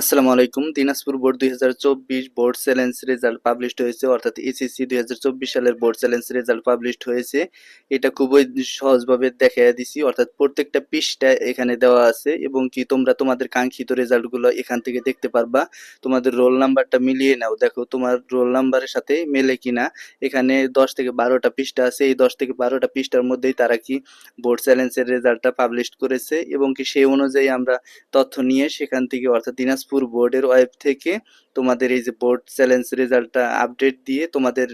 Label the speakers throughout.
Speaker 1: আসসালামু আলাইকুম। দিনাজপুর বোর্ড দুই হাজার চব্বিশ বোর্ড চ্যালেঞ্জ রেজাল্ট পাবলিশড হয়েছে, অর্থাৎ এসএসসি দুই হাজার চব্বিশ সালের বোর্ড চ্যালেঞ্জ রেজাল্ট পাবলিশড হয়েছে। এটা খুবই সহজভাবে দেখাইয়া দিছি, অর্থাৎ প্রত্যেকটা পৃষ্ঠা এখানে দেওয়া আছে, এবং কি তোমরা তোমাদের কাঙ্ক্ষিত রেজাল্টগুলো এখান থেকে দেখতে পারবা। তোমাদের রোল নাম্বারটা মিলিয়ে নাও, দেখো তোমার রোল নাম্বারের সাথে মেলে কিনা। এখানে দশ থেকে বারোটা পৃষ্ঠা আছে, এই দশ থেকে বারোটা পৃষ্ঠার মধ্যেই তারা কি বোর্ড চ্যালেঞ্জের রেজাল্টটা পাবলিশ করেছে, এবং কি সেই অনুযায়ী আমরা তথ্য নিয়ে সেখান থেকে, অর্থাৎ দিনাজপুর বোর্ডের ওয়েব থেকে তোমাদের এই যে বোর্ড চ্যালেঞ্জ রেজাল্টটা আপডেট দিয়ে তোমাদের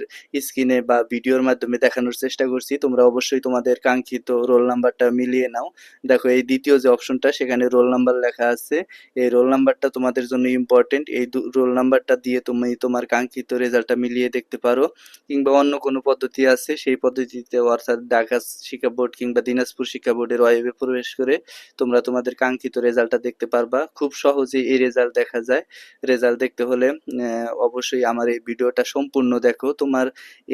Speaker 1: স্ক্রিনে বা ভিডিওর মাধ্যমে দেখানোর চেষ্টা করছি। তোমরা অবশ্যই তোমাদের কাঙ্ক্ষিত রোল নাম্বারটা মিলিয়ে নাও। দেখো, এই দ্বিতীয় যে অপশনটা সেখানে রোল নাম্বার লেখা আছে। এই রোল নাম্বারটা তোমাদের জন্য ইম্পর্টেন্ট এই রোল নাম্বারটা দিয়ে তুমি তোমার কাঙ্ক্ষিত রেজাল্টটা মিলিয়ে দেখতে পারো। কিংবা অন্য কোনো পদ্ধতি আছে, সেই পদ্ধতিতে অর্থাৎ ঢাকা শিক্ষা বোর্ড কিংবা দিনাজপুর শিক্ষা বোর্ডের ওয়েবে প্রবেশ করে তোমরা তোমাদের কাঙ্ক্ষিত রেজাল্টটা দেখতে পারবা। খুব সহজে এই রেজাল্ট দেখা যায়। রেজাল্ট দেখতে হলে আহ, অবশ্যই আমার এই ভিডিওটা সম্পূর্ণ দেখো। তোমার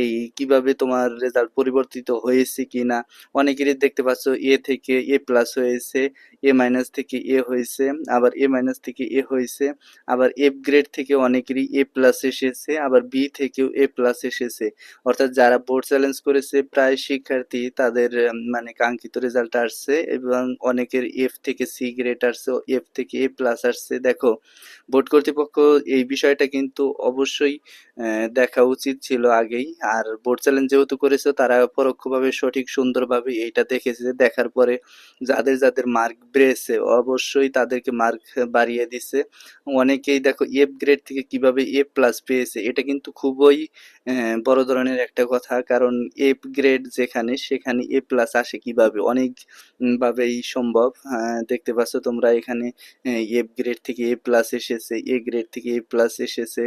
Speaker 1: এই কীভাবে তোমার রেজাল্ট পরিবর্তিত হয়েছে কিনা অনেকেরই দেখতে পাচ্ছ এ থেকে এ প্লাস হয়েছে এ মাইনাস থেকে এ হয়েছে আবার এ মাইনাস থেকে এ হয়েছে আবার এফ গ্রেড থেকে অনেকেরই এ প্লাস এসেছে আবার বি থেকেও এ প্লাস এসেছে। অর্থাৎ যারা বোর্ড চ্যালেঞ্জ করেছে প্রায় শিক্ষার্থী তাদের মানে কাঙ্ক্ষিত রেজাল্ট আসছে এবং অনেকের এফ থেকে সি গ্রেড আসছে এফ থেকে এ প্লাস আসছে। দেখো বোর্ড কর্তৃপক্ষ এই বিষয়টা কিন্তু অবশ্যই দেখা উচিত ছিল আগেই। আর বোর্ড চ্যালেঞ্জ যেহেতু করেছে, তারা পরোক্ষভাবে সঠিক সুন্দরভাবে এইটা দেখেছে দেখার পরে যাদের যাদের মার্ক বেড়েছে, অবশ্যই তাদেরকে মার্ক বাড়িয়ে দিছে অনেকেই দেখো এফ গ্রেড থেকে কীভাবে এ প্লাস পেয়েছে, এটা কিন্তু খুবই বড় ধরনের একটা কথা। কারণ এফ গ্রেড যেখানে, সেখানে এ প্লাস আসে কীভাবে? অনেক ভাবেই সম্ভব। দেখতে পাচ্ছ তোমরা এখানে এফ গ্রেড থেকে এ প্লাস এসেছে এ গ্রেড থেকে এ প্লাস এসেছে।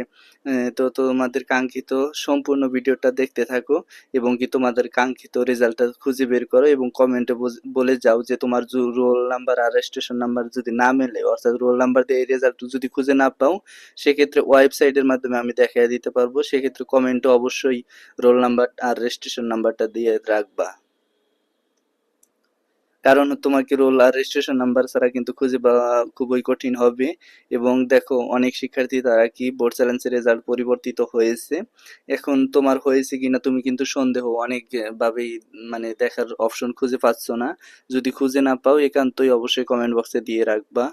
Speaker 1: তো তোমাদের কাঙ্ক্ষিত সম্পূর্ণ ভিডিওটা দেখতে থাকো এবং কি তোমাদের কাঙ্ক্ষিত রেজাল্টটা খুঁজে বের করো এবং কমেন্টে বলে যাও যে তোমার রোল নাম্বার আর রেজিস্ট্রেশন নাম্বার যদি না মেলে, অর্থাৎ রোল নাম্বার দিয়ে রেজাল্ট যদি খুঁজে না পাও, সেক্ষেত্রে ওয়েবসাইটের মাধ্যমে আমি দেখিয়ে দিতে পারব। সেক্ষেত্রে কমেন্টে অবশ্যই রোল নাম্বার আর রেজিস্ট্রেশন নাম্বারটা দিয়ে রাখবা। কারণ তোমাকে রোল আর রেজিস্ট্রেশন নাম্বার ছাড়া কিন্তু খুঁজে পাওয়া খুবই কঠিন হবে। এবং দেখো, অনেক শিক্ষার্থী তারা কি বোর্ড চ্যালেঞ্জের রেজাল্ট পরিবর্তিত হয়েছে। এখন তোমার হয়েছে কিনা তুমি কিন্তু সন্দেহ, অনেকভাবেই মানে দেখার অপশন খুঁজে পাচ্ছ না। যদি খুঁজে না পাও, একান্তই অবশ্যই কমেন্ট বক্সে দিয়ে রাখবা।